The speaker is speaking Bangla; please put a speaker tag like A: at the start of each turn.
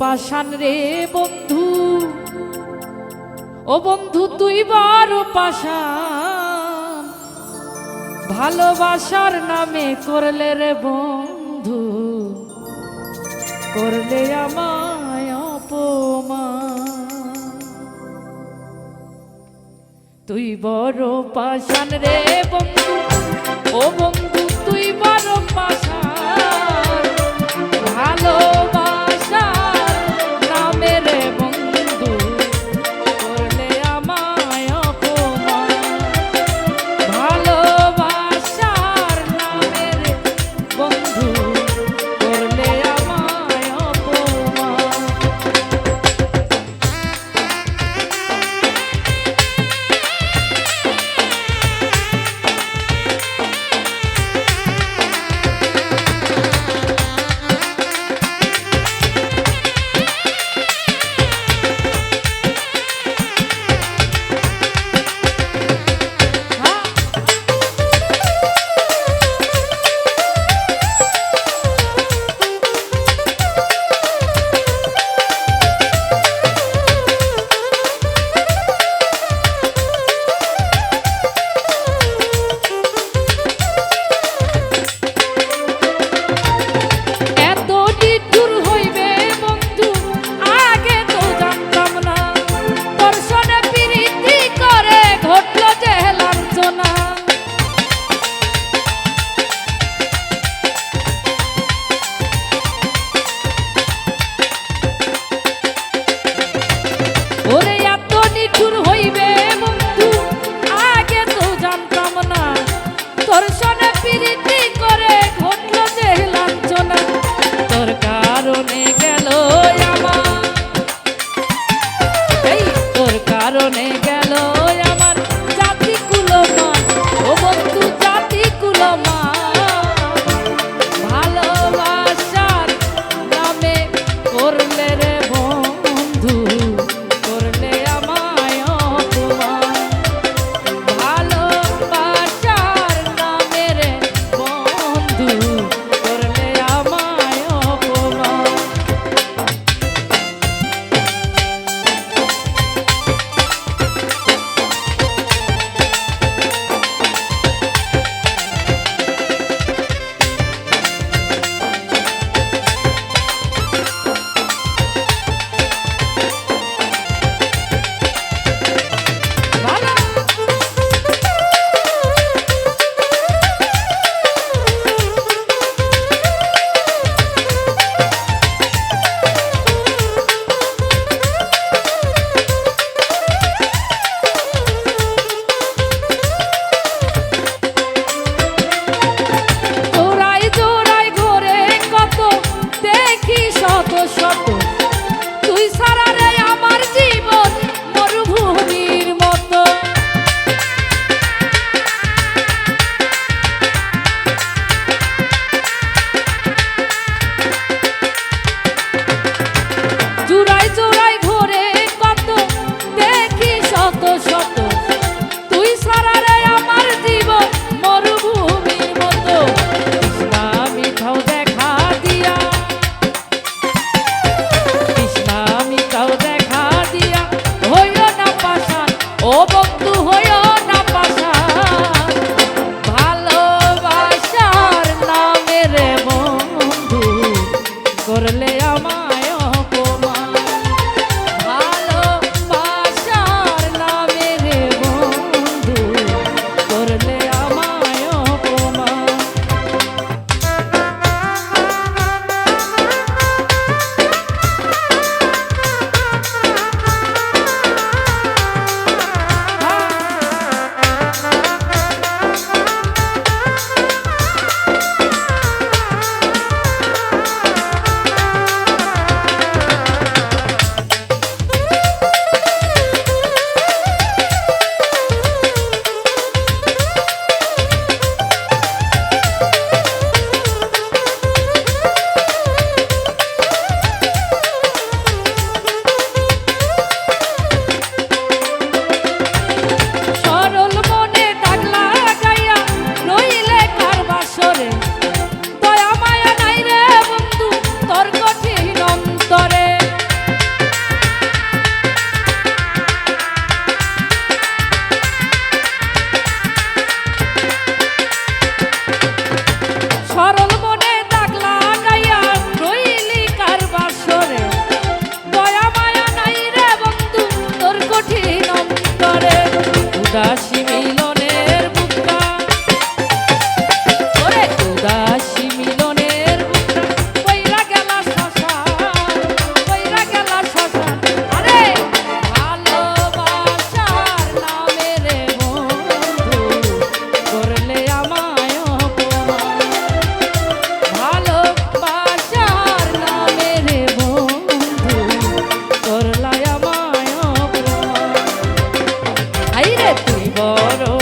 A: পাশান রে বন্ধু। ও বন্ধু, তুই বারো পাশান। ভালোবাসার নামে করলে রে বন্ধু, করলে আমায় অপমান। তুই বড় পাশান রে বন্ধু, ও বন্ধু, তুই বারো পাশান। Lord, show. embora.